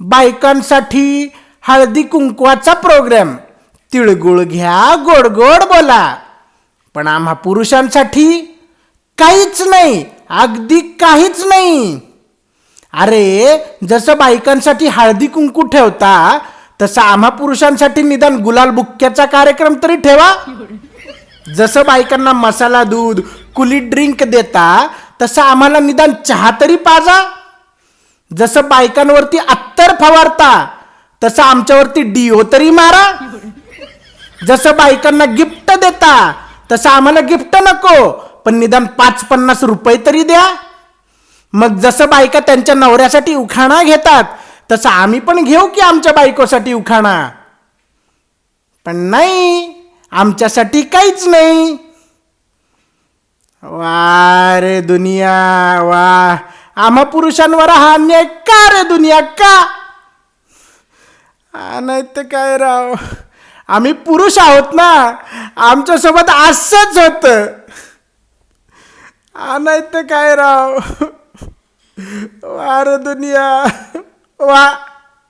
बायकांसाठी हळदी कुंकवाचा प्रोग्राम तिळगुळ घ्या गोड गोड बोला. पण आम्हा पुरुषांसाठी काहीच नाही अगदी काहीच नाही. अरे जसं बायकांसाठी हळदी कुंकू ठेवता तसं आम्हा पुरुषांसाठी निदान गुलाल बुक्क्याचा कार्यक्रम तरी ठेवा. जसं बायकांना मसाला दूध कुली ड्रिंक देता तसं आम्हाला निदान चहा तरी पाजा. जसं बायकांवरती अत्तर फवारता. तसं आमच्यावरती डिओ तरी मारा. जसं बायकांना गिफ्ट देता तसं आम्हाला गिफ्ट नको. पण निदान पाच पन्नास रुपये तरी द्या. मग जसं बायका त्यांच्या नवऱ्यासाठी उखाणा घेतात तसं आम्ही पण घेऊ की आमच्या बायकोसाठी उखाणा. पण नाही आमच्यासाठी काहीच नाही. वा रे दुनिया वा आम्हा पुरुषांवर हा अन्याय का रे दुनिया का? नाही तर काय राव? आम्ही पुरुष आहोत ना? आमच्यासोबत असंच होत. नाही तर काय राव? वा रे दुनिया. वा.